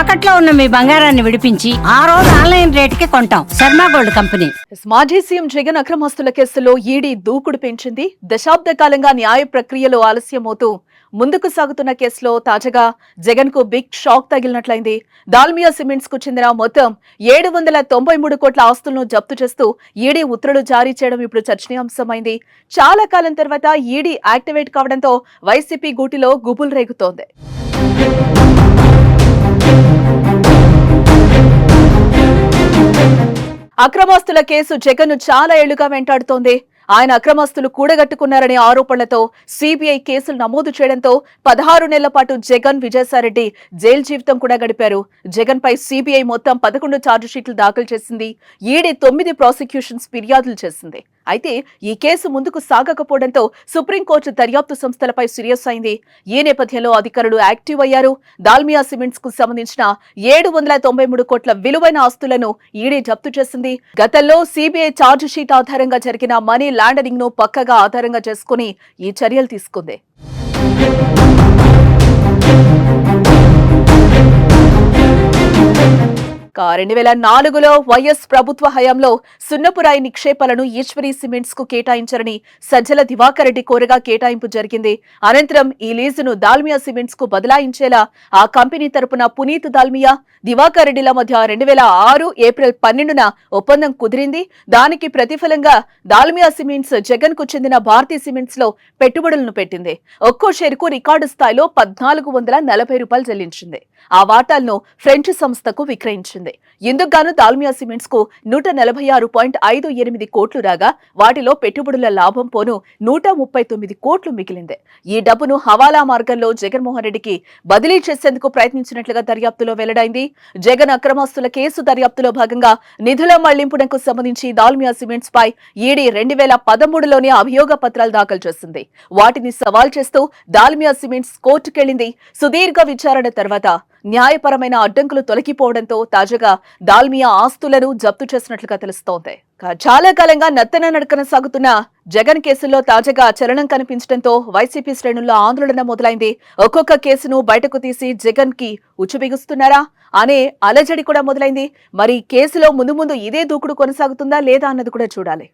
తాకట్లో ఉన్న మీ బంగారాన్ని విడిపించి ఆ రోజు ఆన్లైన్ రేటుకి కొంటాం. Sharma gold company. మాజీ సీఎం జగన్ అక్రమాస్తుల కేసులో ఈడీ దూకుడు పెంచింది. దశాబ్ద కాలంగా న్యాయ ప్రక్రియలో ఆలస్యమవుతూ ముందుకు సాగుతున్న కేసులో తాజాగా జగన్కు బిగ్ షాక్ తగిలినట్లయింది. దాల్మియా సిమెంట్స్కు చెందిన మొత్తం ఏడు వందల తొంభై మూడు కోట్ల ఆస్తులను జప్తు చేస్తూ ఈడీ ఉత్తర్వులు జారీ చేయడం ఇప్పుడు చర్చనీయాంశమైంది. చాలా కాలం తర్వాత ఈడీ యాక్టివేట్ కావడంతో వైసీపీ గూటిలో గుబులు రేగుతోంది. అక్రమాస్తుల కేసు జగన్ చాలా ఏళ్ళుగా వెంటాడుతోంది. ఆయన అక్రమాస్తులు కూడగట్టుకున్నారనే ఆరోపణలతో సిబిఐ కేసులు నమోదు చేయడంతో పదహారు నెలల పాటు జగన్ విజయసాయిరెడ్డి జైలు జీవితం కూడా గడిపారు. జగన్ పై సిబిఐ మొత్తం పదకొండు ఛార్జిషీట్లు దాఖలు చేసింది. ఈడీ తొమ్మిది ప్రాసిక్యూషన్స్ ఫిర్యాదులు చేసింది. అయితే ఈ కేసు ముందుకు సాగకపోవడంతో సుప్రీంకోర్టు దర్యాప్తు సంస్థలపై సీరియస్ అయింది. ఈ నేపథ్యంలో అధికారులు యాక్టివ్ అయ్యారు. దాల్మియా సిమెంట్స్కు సంబంధించిన ఏడు వందల తొంభై మూడు కోట్ల విలువైన ఆస్తులను ఈడీ జప్తు చేసింది. గతంలో సిబిఐ ఛార్జ్ షీట్ ఆధారంగా జరిగిన మనీ ల్యాండరింగ్ను పక్కగా ఆధారంగా చేసుకుని ఈ చర్యలు తీసుకుంది. రెండు వేల నాలుగులో వైఎస్ ప్రభుత్వ హయాంలో సున్నపురాయి నిక్షేపాలను ఈశ్వరి సిమెంట్స్కు కేటాయించారని సజ్జల దివాకర్ రెడ్డి కోరగా కేటాయింపు జరిగింది. అనంతరం ఈ లీజును దాల్మియా సిమెంట్స్కు బదలాయించేలా ఆ కంపెనీ తరపున పునీత్ దాల్మియా దివాకర్ రెడ్డిల మధ్య రెండు వేల ఆరు ఏప్రిల్ పన్నెండున ఒప్పందం కుదిరింది. దానికి ప్రతిఫలంగా దాల్మియా సిమెంట్స్ జగన్కు చెందిన భారతీ సిమెంట్స్లో పెట్టుబడులను పెట్టింది. ఒక్కో షేరుకు రికార్డు స్థాయిలో పద్నాలుగు వందల నలభై రూపాయలు చెల్లించింది. ఆ వాటాలను ఫ్రెంచ్ సంస్థకు విక్రయించింది. ఇందుకు గాను దాల్మియా సిమెంట్స్కు నూట నలభై ఆరు పాయింట్ ఐదు ఎనిమిది కోట్లు రాగా వాటిలో పెట్టుబడుల లాభం పోను నూట ముప్పై తొమ్మిది కోట్లు మిగిలింది. ఈ డబ్బును హవాలా మార్గంలో జగన్మోహన్ రెడ్డికి బదిలీ చేసేందుకు ప్రయత్నించినట్లుగా దర్యాప్తులో వెల్లడైంది. జగన్ అక్రమాస్తుల కేసు దర్యాప్తులో భాగంగా నిధుల మళ్ళింపునకు సంబంధించి దాల్మియా సిమెంట్స్ పై ఈడీ రెండు వేల పదమూడులోనే అభియోగ పత్రాలు దాఖలు చేసింది వాటిని సవాల్ చేస్తూ దాల్మియా సిమెంట్స్ కోర్టుకెళ్ళింది సుదీర్ఘ విచారణ తర్వాత న్యాయపరమైన అడ్డంకులు తొలగిపోవడంతో తాజాగా దాల్మియా ఆస్తులను జప్తు చేసినట్లుగా తెలుస్తోంది. చాలా కాలంగా నత్తన నడకన సాగుతున్న జగన్ కేసుల్లో తాజాగా చలనం కనిపించడంతో వైసీపీ శ్రేణుల్లో ఆందోళన మొదలైంది. ఒక్కొక్క కేసును బయటకు తీసి జగన్కి ఉచ్చుబిగుస్తున్నారా అనే అలజడి కూడా మొదలైంది. మరి కేసులో ముందు ముందు ఇదే దూకుడు కొనసాగుతుందా లేదా అన్నది కూడా చూడాలి.